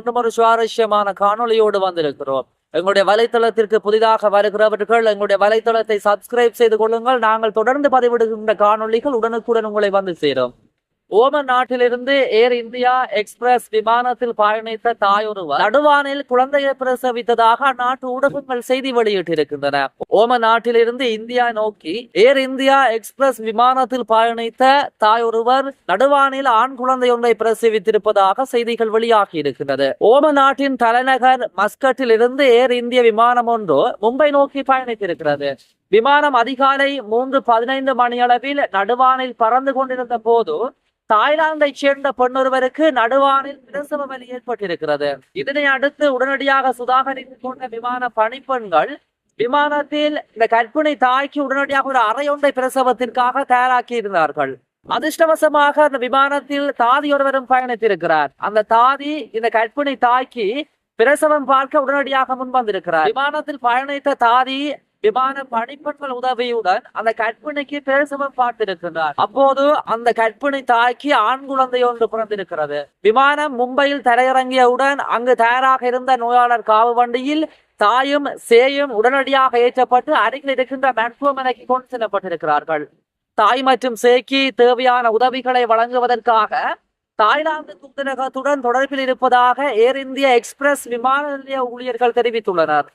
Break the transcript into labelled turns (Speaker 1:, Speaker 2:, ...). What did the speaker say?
Speaker 1: இன்னும் ஒரு சுவாரஸ்யமான காணொளியோடு வந்திருக்கிறோம். எங்களுடைய வலைத்தளத்திற்கு புதிதாக வருகிறவர்கள் எங்களுடைய வலைத்தளத்தை சப்ஸ்கிரைப் செய்து கொள்ளுங்கள். நாங்கள் தொடர்ந்து பதிவிடுகின்ற காணொளிகள் உடனுக்குடன் உங்களை வந்து சேரும். ஓமன் நாட்டிலிருந்து ஏர் இந்தியா எக்ஸ்பிரஸ் விமானத்தில் பயணித்த தாயொருவர் நடுவானில் குழந்தையை பிரசவித்ததாக அந்நாட்டு ஊடகங்கள் செய்தி வெளியிட்டிருக்கின்றன. ஓமன் நாட்டிலிருந்து இந்தியா நோக்கி ஏர் இந்தியா எக்ஸ்பிரஸ் விமானத்தில் பயணித்த தாயொருவர் நடுவானில் ஆண் குழந்தை ஒன்றை பிரசவித்திருப்பதாக செய்திகள் வெளியாகி இருக்கின்றது. ஓமன் நாட்டின் தலைநகர் மஸ்கட்டில் இருந்து ஏர் இந்திய விமானம் ஒன்று மும்பை நோக்கி பயணித்திருக்கிறது. விமானம் அதிகாலை மூன்று பதினைந்து மணியளவில் நடுவானில் பறந்து கொண்டிருந்த போது தாய்லாந்தை சேர்ந்த பெண்ணொருவருக்கு நடுவானில் பிரசவ வலி ஏற்பட்டிருக்கிறது. இதனை அடுத்து உடனடியாக சுதாகரித்துக் கொண்ட விமான பணிப்பெண்கள் விமானத்தில் இந்த கற்பிணி தாய்க்கு உடனடியாக ஒரு அறையொன்றை பிரசவத்திற்காக தயாராக்கி இருந்தார்கள் அதிர்ஷ்டவசமாக அந்த விமானத்தில் தாதி ஒருவரும் பயணித்திருக்கிறார். அந்த தாதி இந்த கற்பிணி தாய்க்கு பிரசவம் பார்க்க உடனடியாக முன்வந்திருக்கிறார். விமானத்தில் பயணித்த தாதி விமான பணிப்பெண்கள் உதவியுடன் அந்த கற்பனைக்கு பிரசவம் பார்த்திருக்கிறார் அப்போது அந்த கற்பனை தாய்க்கு ஆண் குழந்தை ஒன்று பிறந்திருக்கிறது. விமானம் மும்பையில் தரையிறங்கியவுடன் அங்கு தயாராக இருந்த நோயாளர் காவு வண்டியில் தாயும் சேயும் உடனடியாக ஏற்றப்பட்டு அருகில் இருக்கின்ற மருத்துவமனைக்கு கொண்டு செல்லப்பட்டிருக்கிறார்கள். தாய் மற்றும் சேக்கி தேவையான உதவிகளை வழங்குவதற்காக தாய்லாந்து தூதரகத்துடன் தொடர்பில் இருப்பதாக ஏர் இந்தியா எக்ஸ்பிரஸ் விமான நிலைய ஊழியர்கள் தெரிவித்துள்ளனர்.